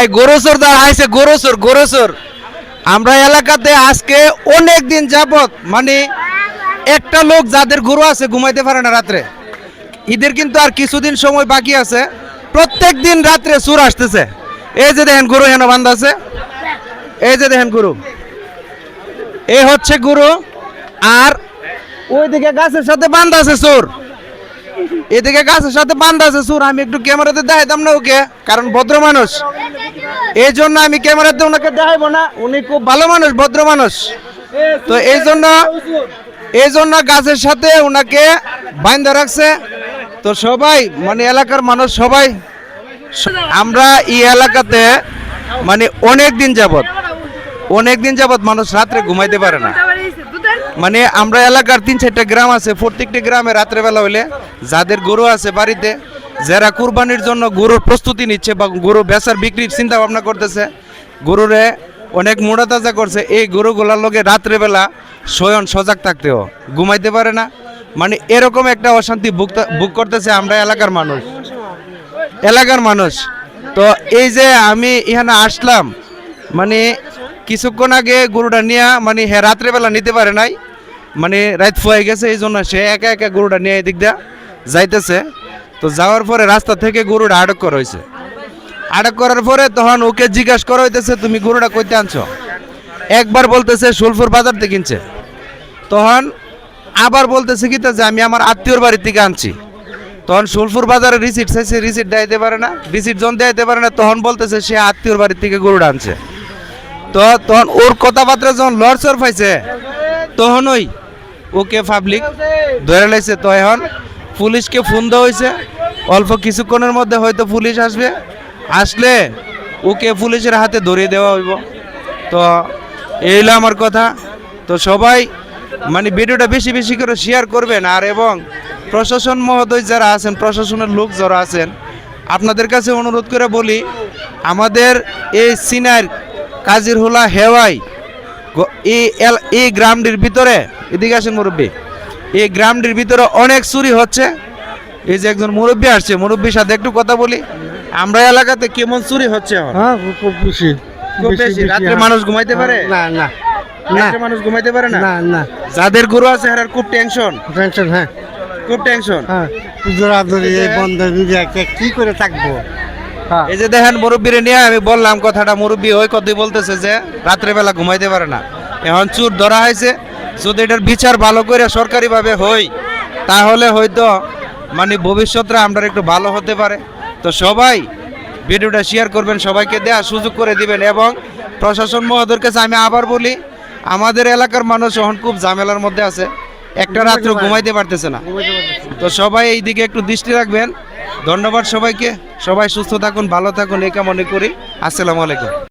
এই গরুচোর দাঁড়াইছে গরুচোর গরুচোর আমরা এলাকাতে আজকে অনেক দিন যাবত মানে একটা লোক যাদের গরু আছে ঘুমাইতে পারে না রাত্রে। ঈদের কিন্তু আর কিছুদিন সময় বাকি আছে। প্রত্যেক দিন রাত্রে সুর আসতেছে। এই যে দেখেন গরু হেন বান্ধা আছে। এই যে দেখেন গরু। এই হচ্ছে গরু। আর ওইদিকে গাছের সাথে বান্ধা আছে সুর। এদিকে গাছের সাথে বান্ধা আছে সুর আমি একটু ক্যামেরাতে দেখাইতাম না ওকে, কারণ ভদ্র মানুষ। এই জন্য আমি ক্যামেরাতে ওনাকে দেখাইবো না, উনি খুব ভালো মানুষ, ভদ্র মানুষ। তো এই জন্য এই জন্য গাছের সাথে ওনাকে বাইন্ধা রাখছে। তো সবাই মানে এলাকার মানুষ সবাই, আমরা এই এলাকাতে মানে অনেক দিন যাবত অনেক দিন যাবত মানুষ রাত্রে ঘুমাইতে পারে না। মানে আমরা এলাকার তিন চারটা গ্রাম আছে, প্রত্যেকটি গ্রামে রাত্রেবেলা হইলে যাদের গরু আছে বাড়িতে, যারা কুরবানির জন্য গরুর প্রস্তুতি নিচ্ছে বা গরু বেচার বিক্রির চিন্তা ভাবনা করতেছে, গরুরে অনেক মোড়া তাজা করছে, এই গরুগুলার লগে রাত্রেবেলা শয়ন সজাগ থাকতেও, ঘুমাইতে পারে না। মানে এরকম একটা অশান্তি বুক করতেছে আমরা এলাকার মানুষ। এলাকার মানুষ। তো এই যে আমি এখানে আসলাম মানে কিছুক্ষণ আগে গরুটা নিয়ে মানে হ্যাঁ রাত্রেবেলা নিতে পারে নাই মানে রাত ফুয়ে গেছে, এই জন্য সে একা একা গরুটা নিয়ে এদিক দিয়া যাইতেছে। তো যাওয়ার পরে রাস্তা থেকে গরুটা আটক করা হয়েছে। আটক করার পরে তখন ওকে জিজ্ঞাসা করা হইতেছে, তুমি গরুটা কইতে আনছো? একবার বলতেছে, সুলফুর বাজার থেকে কিনছে। তখন আবার বলতেছে কি যে, আমি আমার আত্মীয়র বাড়ি থেকে আনছি। তখন সুলফুর বাজারে রিসিট চাইছে রিসিট দিতে পারে না রিসিট যখন দিতে পারে না, তখন বলতেছে সে আত্মীয়র বাড়ি থেকে গরুটা আনছে। তো তখন ওর কথাবার্তা যখন লড়চড় পাইছে তখন ওই ওকে পাবলিক ধরে লাইছে তো এখন পুলিশকে ফোন দেওয়া হয়েছে অল্প কিছুক্ষণের মধ্যে হয়তো পুলিশ আসবে। আসলে ওকে পুলিশের হাতে ধরিয়ে দেওয়া হইব। তো এই আমার কথা। তো সবাই মানে ভিডিওটা বেশি বেশি করে শেয়ার করবেন। আর এবং প্রশাসন মহোদয় যারা আছেন, প্রশাসনের লোক যারা আছেন, আপনাদের কাছে অনুরোধ করে বলি, আমাদের এই সিনার কাজির হোলা হেওয়াই এই এই গ্রামটির ভিতরে এদিকে আসেন মুরব্বী এই গ্রামটির ভিতরে অনেক চুরি হচ্ছে। এই যে একজন মুরব্বী আসছে মুরব্বীর সাথে একটু কথা বলি। আমরা এলাকাতে কেমন চুরি হচ্ছে হ্যাঁ খুব বেশি খুব বেশি রাত্রে হ্যাঁ। মানুষ ঘুমাইতে পারে? না না মানুষ ঘুমাইতে পারে না? না না। যাদের গরু আছে হেরার খুব টেনশন টেনশন হ্যাঁ। খুব টেনশন হ্যাঁ এই বন্ধ কি করে থাকব? এই যে দেখেন মুরব্বীরে নিয়ে আমি বললাম কথাটা মুরব্বী ওই কথাই বলতেছে যে রাত্রেবেলা ঘুমাইতে পারে না। এখন চুর ধরা হয়েছে যদি এটার বিচার ভালো করে সরকারিভাবে হই তাহলে হয়তো মানে ভবিষ্যতে আমরা একটু ভালো হতে পারে। তো সবাই ভিডিওটা শেয়ার করবেন সবাইকে দেওয়ার সুযোগ করে দিবেন এবং প্রশাসন মহোদয়ের কাছে আমি আবার বলি আমাদের এলাকার মানুষ এখন খুব ঝামেলার মধ্যে আছে। একটা রাত্র ঘুমাইতে পারতেছে না। তো সবাই এই দিকে একটু দৃষ্টি রাখবেন। ধন্যবাদ সবাইকে। সবাই সুস্থ থাকুন ভালো থাকুন এই কামনা করি। আসসালামু আলাইকুম।